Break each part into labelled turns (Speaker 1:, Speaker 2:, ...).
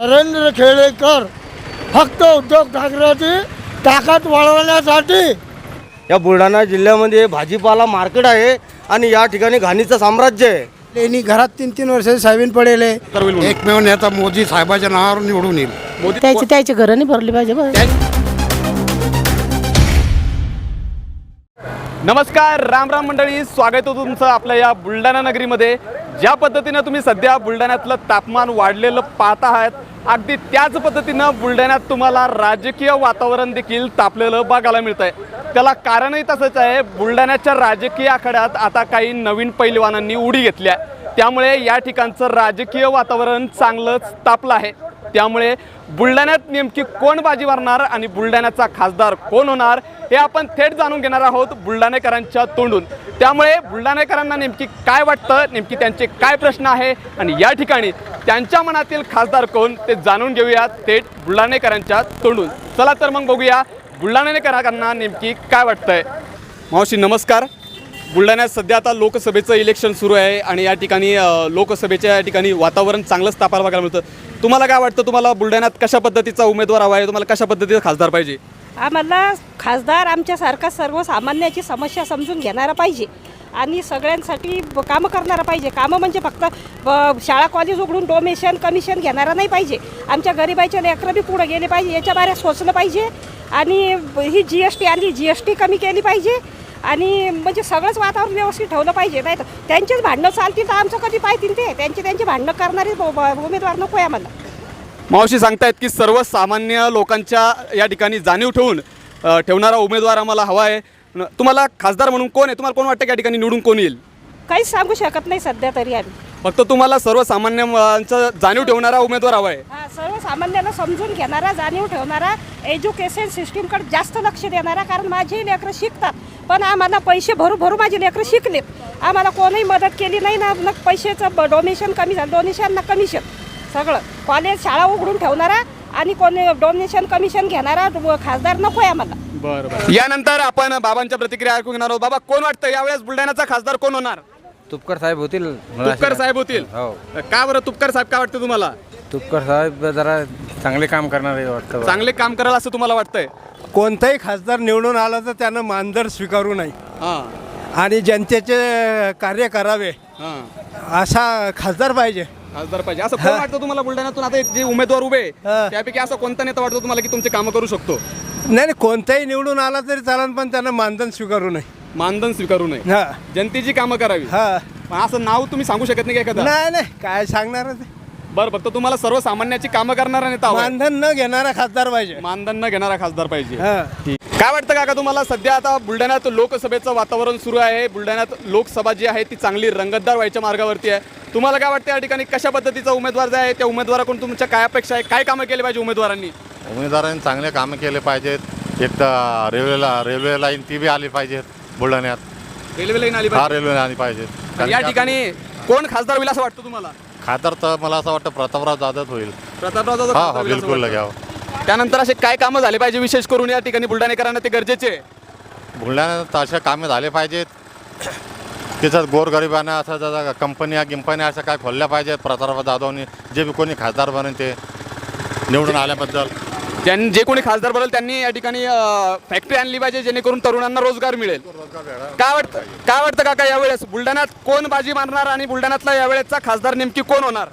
Speaker 1: नरेंद्र खेडेकर फक्त उद्धव ठाकरेची ताकद वाढवण्यासाठी.
Speaker 2: या बुलढाणा जिल्ह्यामध्ये भाजीपाला मार्केट आहे आणि या ठिकाणी घाणीचं साम्राज्य आहे.
Speaker 1: त्यांनी घरात तीन तीन वर्ष साहेबीन पडेल
Speaker 3: एकमेव नेता मोदी साहेबाच्या नावावर निवडून येईल.
Speaker 4: त्याची त्याची घरं नाही भरली पाहिजे
Speaker 5: नमस्कार राम राम मंडळी. स्वागत आहे तुमचं आपल्या या बुलढाणा नगरीमध्ये. ज्या पद्धतीनं तुम्ही सध्या बुलढाण्यातलं तापमान वाढलेलं पाहत आहात अगदी त्याच पद्धतीनं बुलढाण्यात तुम्हाला राजकीय वातावरण देखील तापलेलं बघायला मिळत आहे त्याला कारणही तसंच आहे बुलढाण्याच्या राजकीय आखाड्यात आता काही नवीन पैलवानांनी उडी घेतली आहे. त्यामुळे या ठिकाणचं राजकीय वातावरण चांगलंच तापलं आहे. त्यामुळे बुलढाण्यात नेमकी कोण बाजी मारणार आणि बुलढाण्याचा खासदार कोण होणार हे आपण थेट जाणून घेणार आहोत बुलढाणेकरांच्या तोंडून. त्यामुळे बुलढाणेकरांना नेमकी काय वाटतं नेमकी त्यांचे काय प्रश्न आहे आणि या ठिकाणी त्यांच्या मनातील खासदार कोण ते जाणून घेऊया थेट बुलढाणेकरांच्या तोंडून. चला तर मग बघूया बुलढाणेकरांना नेमकी काय वाटतंय. मावशी नमस्कार. बुलढाण्यात सध्या आता लोकसभेचं इलेक्शन सुरू आहे आणि या ठिकाणी लोकसभेच्या या ठिकाणी वातावरण चांगलंच तापायला बघायला मिळतं. तुम्हाला काय वाटतं तुम्हाला बुलढाण्यात कशा पद्धतीचा उमेदवार हवा आहे तुम्हाला कशा पद्धतीचा खासदार पाहिजे?
Speaker 4: आम्हाला खासदार आमच्यासारखा सर्वसामान्याची समस्या समजून घेणारा पाहिजे. आणि सगळ्यांसाठी ब- कामं करणारा पाहिजे. कामं म्हणजे फक्त ब- शाळा कॉलेज उघडून डोमेशन कमिशन घेणारा नाही पाहिजे. आमच्या गरिबाच्या लेकरं बी पुढे गेले पाहिजे याच्या बारे सोचलं पाहिजे. आणि ही जी एस टी आली जी एस टी कमी केली पाहिजे. आणि म्हणजे सगळंच वातावरण व्यवस्थित ठेवलं पाहिजे. नाही तर त्यांचेच भांडणं चालतील तर आमचं कधी पाहतील ते त्यांचे त्यांचे भांडणं करणारे उमेदवार नको आहे आम्हाला.
Speaker 5: मावशी सांगतायत की सर्वसामान्य लोकांच्या या ठिकाणी जाणीव ठेवून ठेवणारा उमेदवार आम्हाला हवा आहे. तुम्हाला खासदार म्हणून कोण आहे? तुम्हाला कोण वाटतं या ठिकाणी निवडून कोण येईल?
Speaker 4: काहीच सांगू शकत नाही सध्या तरी आम्ही.
Speaker 5: फक्त तुम्हाला सर्वसामान्यांचा जाणीव ठेवणारा उमेदवार हवा आहे.
Speaker 4: हा सर्वसामान्याला समजून घेणारा जाणीव ठेवणारा एज्युकेशन सिस्टीमकडे जास्त लक्ष देणारा कारण माझी लेकरं शिकतात. पण आम्हाला पैसे भरू भरू माझी लेकरं शिकलेत. आम्हाला कोणीही मदत केली नाही ना ना पैशाचं डोनेशन कमी झालं डोनेशन ना कमिशन. सगळं. कॉलेज शाळा उघडून ठेवणारा आणि कोणी डोनेशन कमिशन घेणारा खासदार नको आहे आम्हाला.
Speaker 5: बरं बरं. यानंतर आपण बाबांच्या प्रतिक्रिया ऐकून घेणार आहोत. बाबा कोण वाटतं? यावेळेस बुलढाण्याचा खासदार कोण होणार?
Speaker 6: तुपकर साहेब होतील
Speaker 5: तुपकर साहेब होतील.
Speaker 6: हो.
Speaker 5: का बरं? तुपकर साहेब काय वाटतं तुम्हाला?
Speaker 6: तुपकर साहेब जरा चांगले काम करणारे वाटतं
Speaker 5: चांगले काम कराल असं तुम्हाला वाटतंय?
Speaker 2: कोणताही खासदार निवडून आला तर त्यानं मानधन स्वीकारू नये.
Speaker 5: हां.
Speaker 2: आणि जनतेचे कार्य करावे.
Speaker 5: हां.
Speaker 2: असा खासदार पाहिजे.
Speaker 5: खासदार पाहिजे. असं कोण वाटतं तुम्हाला बुलढाण्यातून? आता जे उमेदवार उभे आहे,
Speaker 2: हा.
Speaker 5: त्यापैकी असं कोणता नेता वाटतो तुम्हाला की तुमचे कामं करू शकतो?
Speaker 2: नाही नाही कोणताही निवडून आला तरी चालेल पण त्यानं मानधन स्वीकारू नये.
Speaker 5: मानधन स्वीकारू नये.
Speaker 2: हा.
Speaker 5: जनतेची कामं करावी.
Speaker 2: हा.
Speaker 5: पण असं नाव तुम्ही सांगू शकत नाही का एखादं?
Speaker 2: नाही नाही काय सांगणार ते
Speaker 5: बरं फक्त तुम्हाला सर्वसामान्याची कामं करणारा नेता.
Speaker 2: मानधन न घेणारा खासदार पाहिजे.
Speaker 5: मानधन न घेणारा खासदार पाहिजे.
Speaker 2: हा.
Speaker 5: काय वाटतं काका तुम्हाला? सध्या आता बुलढाण्यात लोकसभेचं वातावरण सुरू आहे. बुलढाण्यात लोकसभा जी आहे ती चांगली रंगतदार व्हायच्या मार्गावरती आहे. तुम्हाला काय वाटतं या ठिकाणी कशा पद्धतीचा उमेदवार जे आहे त्या उमेदवाराकडून तुमच्या काय अपेक्षा आहे? काय कामं केली पाहिजे उमेदवारांनी?
Speaker 7: उमेदवारांनी चांगले कामं केले पाहिजेत. एक तर रेल्वेला रेल्वे लाईन ती बी आली पाहिजेत बुलढाण्यात.
Speaker 5: रेल्वे लाईन आली
Speaker 7: हा
Speaker 5: पाहिजे.
Speaker 7: रेल्वे आली पाहिजेत.
Speaker 5: या ठिकाणी कोण खासदार होईल असं वाटतं तुम्हाला?
Speaker 7: खातर तर मला असं वाटतं प्रतापराव जाधव होईल.
Speaker 5: प्रतापराव जाधव
Speaker 7: हा
Speaker 5: खासदार होईल असं
Speaker 7: बिलकुल
Speaker 5: वाटतं.
Speaker 7: घ्यावं
Speaker 5: त्यानंतर असे काय कामं झाले पाहिजे विशेष करून या ठिकाणी बुलढाणेकरांना ते गरजेचे आहे.
Speaker 7: बुलढाण्यात अशा कामे झाले पाहिजेत. त्याच्यात गोरगरिबांना असं जरा कंपन्या गिंपन्या अशा काय खोलल्या पाहिजेत प्रतापराव जाधवनी जे बी कोणी खासदार बनेल ते निवडून आल्याबद्दल.
Speaker 5: ज्यां जे कोणी खासदार बनेल त्यांनी या ठिकाणी फॅक्टरी आणली पाहिजे जेणेकरून तरुणांना रोजगार मिळेल. काय वाटतं काय वाटतं काका यावेळेस? बुलढाण्यात कोण बाजी मारणार आणि बुलढाण्यातला यावेळेसचा खासदार नेमकी कोण होणार?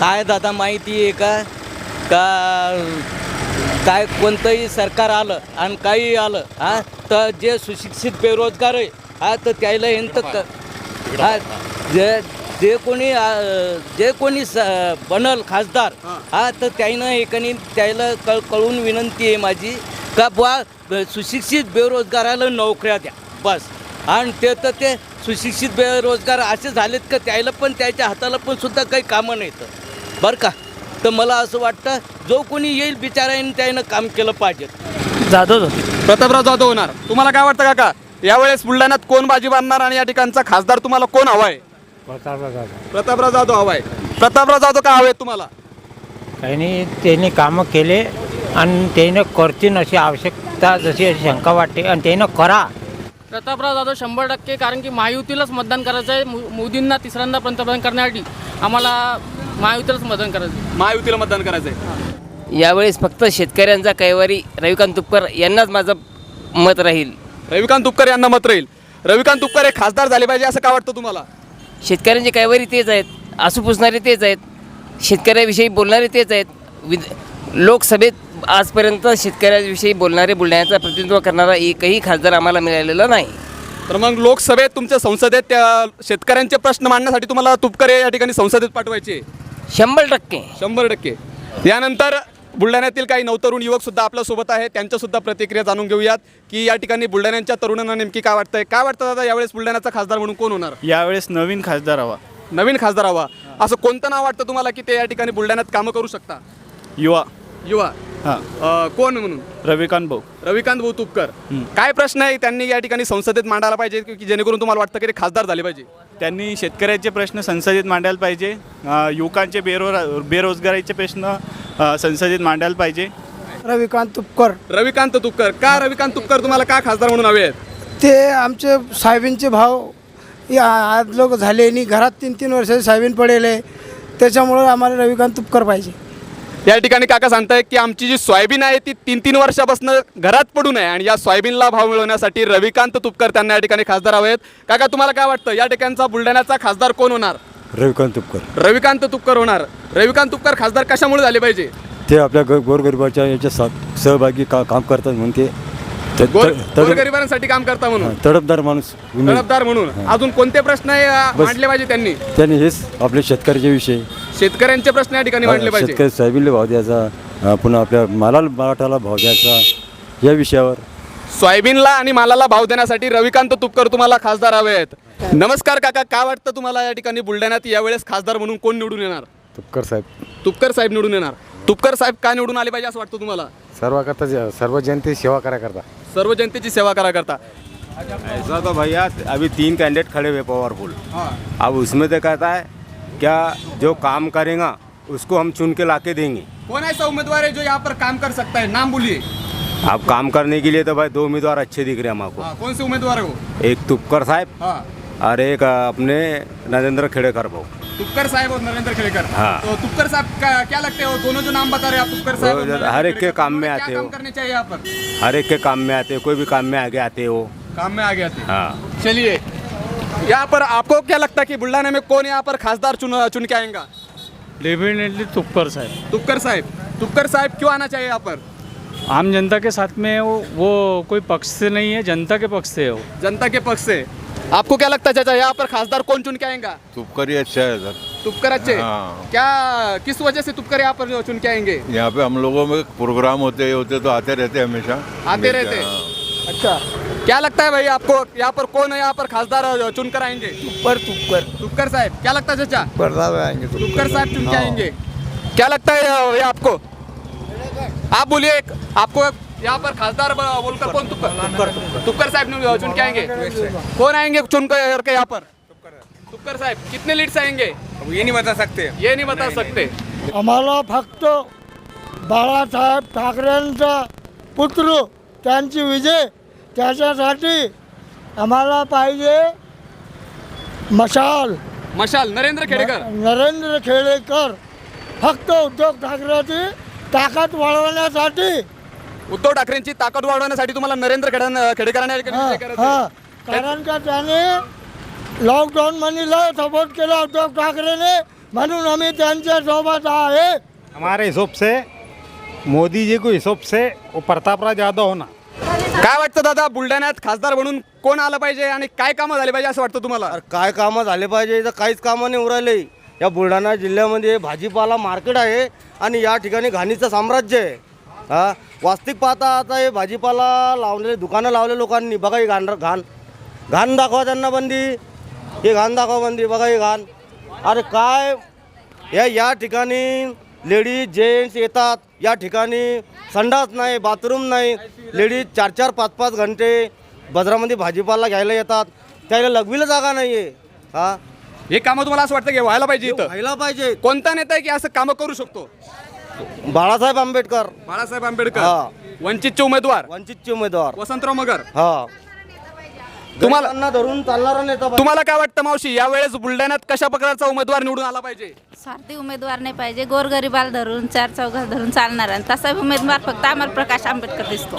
Speaker 8: काय दादा माहिती आहे का? का काय कोणतंही सरकार आलं आणि काही आलं हा? तर जे सुशिक्षित बेरोजगार आहे हा तर त्याला यांचं क हा जे जे कोणी अ, जे कोणी स बनल खासदार हा. तर त्यानं एकाने त्याला कळ कळून विनंती आहे माझी का बुवा सुशिक्षित बेरोजगाराला नोकऱ्या द्या बस. आणि ते तर ते सुशिक्षित बेरोजगार असे झालेत का त्याला पण त्याच्या हाताला पण सुद्धा काही कामं नाहीत. बरं का? तर मला असं वाटतं जो कोणी येईल बिचाराने त्यानं काम केलं पाहिजे.
Speaker 4: जाधव.
Speaker 5: प्रतापराव जाधव होणार. तुम्हाला काय वाटतं काका? यावेळेस बुलढाण्यात कोण बाजी मारणार आणि या ठिकाणचा खासदार तुम्हाला कोण हवाय प्रतापराव जाधव. हवाय प्रतापराव जाधव का हवे तुम्हाला?
Speaker 9: त्यांनी त्यांनी कामं केले आणि त्यानं करतील अशी आवश्यकता जशी अशी शंका वाटते आणि त्यानं करा.
Speaker 10: प्रतापराव जाधव शंभर टक्के कारण की महायुतीलाच मतदान करायचं आहे. मो- मोदींना तिसऱ्यांदा पंतप्रधान करण्यासाठी आम्हाला महायुतीलाच मतदान करायचं आहे.
Speaker 5: महायुतीला मतदान करायचंय
Speaker 8: यावेळेस फक्त शेतकऱ्यांचा कैवारी रविकांत तुपकर यांनाच माझं मत राहील.
Speaker 5: रविकांत तुपकर यांना मत राहील. रविकांत तुपकर हे खासदार झाले पाहिजे असं का वाटतं तुम्हाला?
Speaker 8: शेतकऱ्यांचे कैवारी तेच आहेत आसू पुसणारे तेच आहेत शेतकऱ्याविषयी बोलणारे तेच आहेत. विध लोकसभेत आजपर्यंत शेतकऱ्याविषयी बोलणारे बुलढाण्याचं प्रतिनिधित्व करणारा एकही खासदार आम्हाला मिळालेला नाही.
Speaker 5: तर मग लोकसभेत तुमच्या संसदेत त्या शेतकऱ्यांचे प्रश्न मांडण्यासाठी तुम्हाला तुपकर या ठिकाणी संसदेत पाठवायचे?
Speaker 8: शंभर टक्के.
Speaker 5: शंभर टक्के. यानंतर बुलढाण्यातील काही नवतरुण युवक सुद्धा आपल्यासोबत आहे त्यांच्या सुद्धा प्रतिक्रिया जाणून घेऊयात की या ठिकाणी बुलढाण्याच्या तरुणांना नेमकी काय वाटतंय? काय वाटतं दादा यावेळेस बुलढाण्याचा खासदार म्हणून कोण होणार?
Speaker 6: यावेळेस नवीन खासदार हवा.
Speaker 5: नवीन खासदार हवा. असं कोणतं नाव वाटतं तुम्हाला की ते या ठिकाणी बुलढाण्यात कामं करू शकता?
Speaker 6: युवा.
Speaker 5: युवा.
Speaker 6: हां.
Speaker 5: अं, कोण म्हणून?
Speaker 6: रविकांत भाऊ.
Speaker 5: रविकांत भाऊ तुपकर. काय प्रश्न आहे त्यांनी या ठिकाणी संसदेत मांडायला पाहिजे की जेणेकरून तुम्हाला वाटतं की ते खासदार झाले पाहिजे?
Speaker 6: त्यांनी शेतकऱ्याचे प्रश्न संसदेत मांडायला पाहिजे अ, युवकांचे बेरो बेरोजगारीचे प्रश्न अ, संसदेत मांडायला पाहिजे.
Speaker 1: रविकांत तुपकर.
Speaker 5: रविकांत तुपकर. का रविकांत तुपकर तुम्हाला का खासदार म्हणून हवे आहेत?
Speaker 1: ते आमचे साहेबींचे भाव या आज लोक झाले आणि घरात तीन तीन वर्षाचे साहेबीन पडेले. त्याच्यामुळं आम्हाला रविकांत तुपकर पाहिजे.
Speaker 5: या ठिकाणी काका सांगताय की आमची जी सोयाबीन आहे ती तीन तीन वर्षापासून घरात पडून आहे आणि या सोयाबीनला भाव मिळवण्यासाठी रविकांत तुपकर त्यांना या ठिकाणी खासदार हवे आहेत काका तुम्हाला काय वाटतं? या ठिकाणचा बुलढाण्याचा खासदार कोण होणार?
Speaker 11: रविकांत तुपकर.
Speaker 5: रविकांत तुपकर होणार. रविकांत तुपकर खासदार कशामुळे झाले पाहिजे?
Speaker 11: ते आपल्या ग गोरगरिबाच्या याच्या सा सहभागी का काम करतात म्हणून ते त-
Speaker 5: गोर
Speaker 11: त- तडप-
Speaker 5: गोरगरिबांसाठी काम करता म्हणून?
Speaker 11: तडपदार माणूस. उमेद-
Speaker 5: तडफदार म्हणून? अजून कोणते प्रश्न आहे, अं,
Speaker 11: बस.
Speaker 5: मांडले पाहिजे त्यांनी?
Speaker 11: त्यांनी हेच आपल्या शेतकऱ्याच्या विषयी.
Speaker 5: शेतकऱ्यांचे प्रश्न या ठिकाणी मांडले पाहिजे.
Speaker 11: शेतकरी सोयाबीनला भाव द्यायचा अ, पुन्हा आपल्या मालाला मराठाला भाव द्यायचा या विषयावर.
Speaker 5: सोयाबीनला आणि मालाला भाव देण्यासाठी रविकांत तुपकर तुम्हाला खासदार हवे आहेत नमस्कार काका काय वाटतं तुम्हाला या ठिकाणी बुलढाण्यात? यावेळेस खासदार म्हणून कोण निवडून येणार?
Speaker 11: तुपकर साहेब.
Speaker 5: तुपकर साहेब निवडून येणार. तुपकर साहेब का निवडून आले पाहिजे असं वाटतं तुम्हाला?
Speaker 11: सर्व करता सर्व जनतेची सेवा करा करता
Speaker 5: सर्व जनतेची सेवा करा करता.
Speaker 6: ऐसा तो भैया अभी तीन कैंडिडेट खड़े हुए पावरफुल अब उसमें तो कहता है क्या जो काम करेगा उसको हम चुन के ला के देंगे।
Speaker 5: कौन ऐसा उम्मीदवार है जो यहाँ पर काम कर सकता है? नाम बोलिए।
Speaker 6: अब काम करने के लिए तो भाई दो उम्मीदवार अच्छे दिख रहे हैं हमको
Speaker 5: हाँ, कौन से उम्मीदवार है वो?
Speaker 6: एक तुपकर साहब
Speaker 5: हाँ.
Speaker 6: और एक अपने नरेंद्र खेड़ेकर भाऊ।
Speaker 5: तुपकर साहब और नरेंद्र खेड़ेकर
Speaker 6: हाँ।
Speaker 5: तो तुपकर साहब का क्या लगते हैं? वो दोनों जो नाम बता रहे आप तुपकर साहब
Speaker 6: हर एक के काम में आते हो।
Speaker 5: करने चाहिए यहाँ पर?
Speaker 6: हर एक के काम में आते हो कोई भी काम में आगे आते हो।
Speaker 5: काम में आ गया थे
Speaker 6: हाँ।
Speaker 5: चलिए यहाँ पर आपको क्या लगता है कि बुल्ढाना में कौन यहाँ पर खासदार चुन चुन के आएगा?
Speaker 9: डेफिनेटली तुपकर साहेब।
Speaker 5: तुपकर साहब। तुपकर साहब क्यों आना चाहिए यहाँ पर?
Speaker 9: आम जनता के साथ में वो वो कोई पक्ष से नहीं है जनता के पक्ष से हो।
Speaker 5: जनता के पक्ष से। आपको क्या लगता है चाचा यहाँ पर खासदार कौन चुन के आएगा?
Speaker 7: तुपकर ही अच्छा है सर।
Speaker 5: तुपकर अच्छे?
Speaker 7: हाँ।
Speaker 5: क्या किस वजह से तुपकर यहाँ पर चुन के आएँगे?
Speaker 7: यहाँ पे हम लोगों में प्रोग्राम होते होते तो आते रहते हमेशा।
Speaker 5: आते रहते? अच्छा। क्या लगता है भाई आपको यहाँ पर कौन है यहाँ पर खासदार चुन कर आएँगे?
Speaker 1: तुपकर तुपकर।
Speaker 5: तुपकर साहब। क्या लगता है चाचा?
Speaker 1: आएँगे
Speaker 5: तुपकर। साहब चुन के आएँगे। क्या लगता है आपको? आप बोलिए एक आपको यहाँ पर खासदार बोलकर कौन? तुपकर तुपकर साहब ने चुन के आएंगे। कौन आएंगे चुन कर के यहाँ पर? तुपकर साहब कितने लीड से आएंगे
Speaker 6: ये नहीं बता सकते।
Speaker 5: ये नहीं बता सकते।
Speaker 1: आम्हाला फक्त बाळासाहेब ठाकरेंचा पुत्र त्यांची विजय त्याच्यासाठी आम्हाला पाहिजे मशाल।
Speaker 5: मशाल नरेंद्र खेडेकर।
Speaker 1: नरेंद्र खेडेकर फक्त उद्धव ठाकरेची ताकद वाढवण्यासाठी
Speaker 5: उद्धव ठाकरेंची ताकद वाढवण्यासाठी तुम्हाला नरेंद्र खेडा खेडेकरांना
Speaker 1: हा. कारण का त्याने लॉकडाऊन लय सपोर्ट केला उद्धव ठाकरेने? म्हणून आम्ही त्यांच्यासोबत आहे.
Speaker 6: हमारे हिसाब से मोदी जी को हिसाब से वो प्रतापराव यादव होना।
Speaker 5: काय वाटतं दादा? बुलढाण्यात खासदार म्हणून कोण आलं पाहिजे आणि काय कामं झाले पाहिजे असं वाटतं तुम्हाला?
Speaker 2: अरे काय कामं झाले पाहिजे? इथं काहीच कामं नाही उरायले या बुलढाणा जिल्ह्यामध्ये भाजीपाला मार्केट आहे आणि या ठिकाणी घाणीचं साम्राज्य आहे. हा? वास्तविक पाहता आता हे भाजीपाला लावलेले दुकानं लावले लोकांनी. बघा ही घाण घाण. घाण दाखवा त्यांना बंदी. हे घाण दाखवा बंदी. बघा ही घाण. अरे काय? या या ठिकाणी लेडीज जेंट्स येतात. या ठिकाणी संडास नाही बाथरूम नाही. लेडीज चार चार पाच पाच घंटे बाजारामध्ये भाजीपाला घ्यायला येतात. त्याला लघवीला जागा नाही आहे हा?
Speaker 5: हे कामं तुम्हाला असं वाटतं की व्हायला पाहिजे इथं?
Speaker 2: व्हायला पाहिजे.
Speaker 5: कोणता नेता आहे की असं कामं करू शकतो?
Speaker 2: बाळासाहेब आंबेडकर.
Speaker 5: बाळासाहेब आंबेडकर.
Speaker 2: हा.
Speaker 5: वंचितचे उमेदवार.
Speaker 2: वंचितचे उमेदवार.
Speaker 5: वसंतराव मगर.
Speaker 2: हा.
Speaker 5: तुम्हाला
Speaker 2: धरून चालणारा नेता पाहिजे.
Speaker 5: तुम्हाला काय वाटतं मावशी? यावेळेस बुलढाण्यात कशा प्रकारचा उमेदवार निवडून आला पाहिजे?
Speaker 12: स्वार्थी उमेदवार नाही पाहिजे. गोरगरिबाला धरून चार चौघात धरून चालणार आणि तसा उमेदवार फक्त अमर प्रकाश आंबेडकर दिसतो.